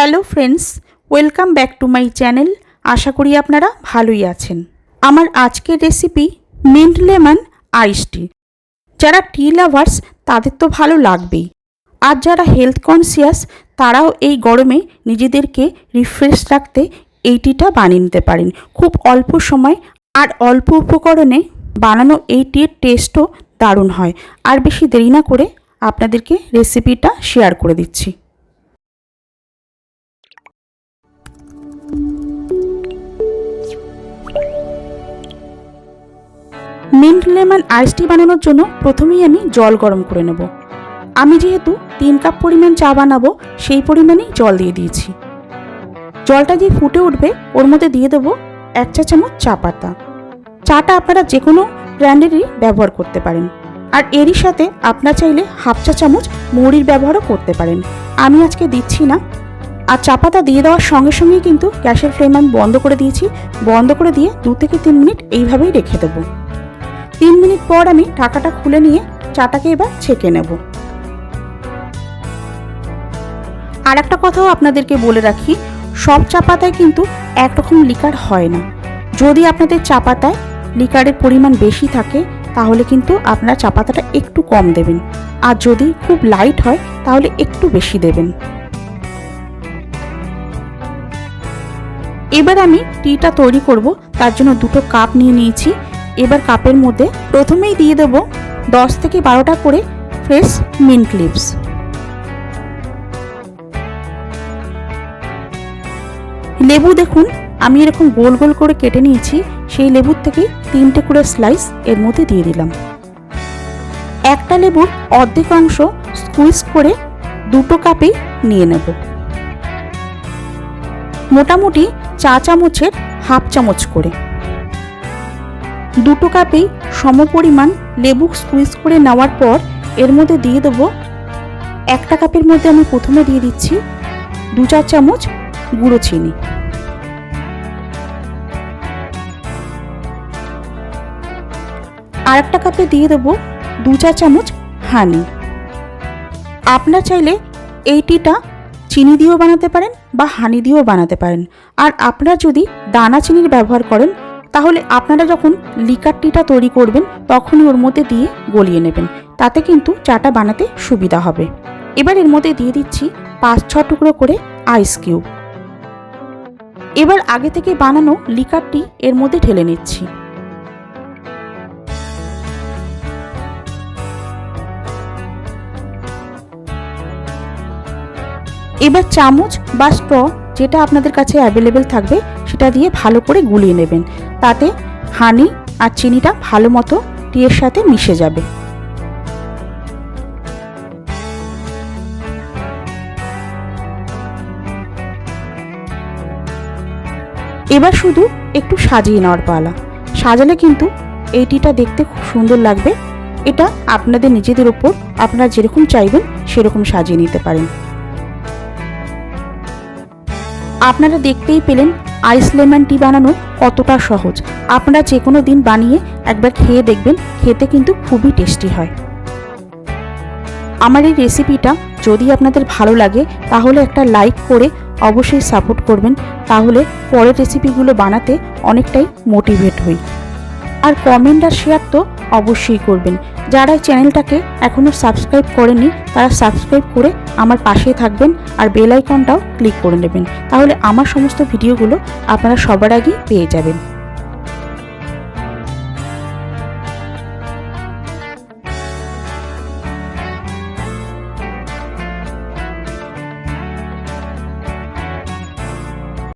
Hello friends, welcome back to my channel. আশা করি আপনারা ভালোই আছেন। আমার আজকের recipe mint lemon ice tea. যারা টি লাভার্স, তাদের তো ভালো লাগবেই। আর যারা হেলথ কনসিয়াস, তারাও এই গরমে নিজেদেরকে রিফ্রেশ রাখতে এই টিটা বানিয়ে নিতে পারেন। খুব অল্প সময় আর অল্প উপকরণে বানানো এই টির টেস্টও দারুণ হয়। আর বেশি দেরি না করে আপনাদেরকে রেসিপিটা শেয়ার করে দিচ্ছি। মিন্ট লেমন আইস টি বানানোর জন্য প্রথমেই আমি জল গরম করে নেব। আমি যেহেতু তিন কাপ পরিমাণ চা বানাবো, সেই পরিমাণেই জল দিয়ে দিয়েছি। জলটা দিয়ে ফুটে উঠবে, ওর মধ্যে দিয়ে দেবো এক চা চামচ চা পাতা। চাটা আপনারা যে কোনো ব্র্যান্ডেরই ব্যবহার করতে পারেন। আর এরই সাথে আপনার চাইলে হাফ চা চামচ মৌরির ব্যবহারও করতে পারেন। আমি আজকে দিচ্ছি না। আর চা পাতা দিয়ে দেওয়ার সঙ্গে সঙ্গেই কিন্তু গ্যাসের ফ্লেম আমি বন্ধ করে দিয়েছি। বন্ধ করে দিয়ে দু থেকে তিন মিনিট এইভাবেই রেখে দেবো। তিন মিনিট পর আমি ঢাকাটা খুলে নিয়ে চাটাকে এবার ছেঁকে নেব। আর একটা কথাও আপনাদেরকে বলে রাখি, সব চা পাতায় কিন্তু একরকম লিকার হয় না। যদি আপনাদের চা পাতায় লিকারের পরিমাণ বেশি থাকে, তাহলে কিন্তু আপনার চা পাতাটা একটু কম দেবেন। আর যদি খুব লাইট হয়, তাহলে একটু বেশি দেবেন। এবার আমি টিটা তৈরি করব, তার জন্য দুটো কাপ নিয়ে নিয়েছি। এবার কাপের মধ্যে প্রথমেই দিয়ে দেব দশ থেকে বারোটা করে ফ্রেশ মিন্ট লিভস। লেবু দেখুন, আমি এরকম গোল গোল করে কেটে নিয়েছি, সেই লেবুর থেকে তিনটে করে স্লাইস এর মধ্যে দিয়ে দিলাম। একটা লেবুর অর্ধেক অংশ স্কুইজ করে দুটো কাপেই নিয়ে নেব। মোটামুটি চা চামচের হাফ চামচ করে। দুটো কাপেই সমপরিমাণ লেবু স্কুইজ করে নেওয়ার পর এর মধ্যে দিয়ে দেবো একটা কাপের মধ্যে আমি প্রথমে দিয়ে দিচ্ছি দু চার চামচ গুঁড়ো চিনি। আর একটা কাপে দিয়ে দেবো দু চা চামচ হানি আপনার চাইলে এই টিটা চিনি দিয়েও বানাতে পারেন বা হানি দিয়েও বানাতে পারেন। আর আপনারা যদি দানা চিনির ব্যবহার করেন তাহলে আপনারা যখন লিকার টিটা তৈরি করবেন, তখনই ওর মধ্যে দিয়ে গলিয়ে নেবেন। তাতে কিন্তু চাটা বানাতে সুবিধা হবে। এবার এর মধ্যে দিয়ে দিচ্ছি পাঁচ ছ টুকরো করে আইস কিউব এবার আগে থেকে বানানো লিকারটি এর মধ্যে ঢেলে নিচ্ছি। এবার চামচ বা স্ট্র যেটা আপনাদের কাছে অ্যাভেলেবেল থাকবে, সেটা দিয়ে ভালো করে গুলিয়ে নেবেন। তাতে হানি আর চিনিটা ভালো মতো টিয়ের সাথে মিশে যাবে। এবার শুধু একটু সাজিয়ে নেওয়ার পালা। সাজালে কিন্তু এই টিটা দেখতে খুব সুন্দর লাগবে। এটা আপনাদের নিজেদের ওপর আপনারা যেরকম চাইবেন সেরকম সাজিয়ে নিতে পারেন। আপনারা দেখতেই পেলেন আইস লেমন টি বানানো কতটা সহজ। আপনারা যে কোনো দিন বানিয়ে একবার খেয়ে দেখবেন, খেতে কিন্তু খুবই টেস্টি হয়। আমার এই রেসিপিটা যদি আপনাদের ভালো লাগে, তাহলে একটা লাইক করে অবশ্যই সাপোর্ট করবেন, তাহলে পরের রেসিপিগুলো বানাতে অনেকটাই মোটিভেট হই। আর কমেন্ট আর শেয়ার তো অবশ্যই করবেন। যারা এই চ্যানেলটাকে এখনও সাবস্ক্রাইব করেনি তারা সাবস্ক্রাইব করে আমার পাশেই থাকবেন আর বেল আইকনটাও ক্লিক করে নেবেন। তাহলে আমার সমস্ত ভিডিওগুলো আপনারা সবার আগেই পেয়ে যাবেন।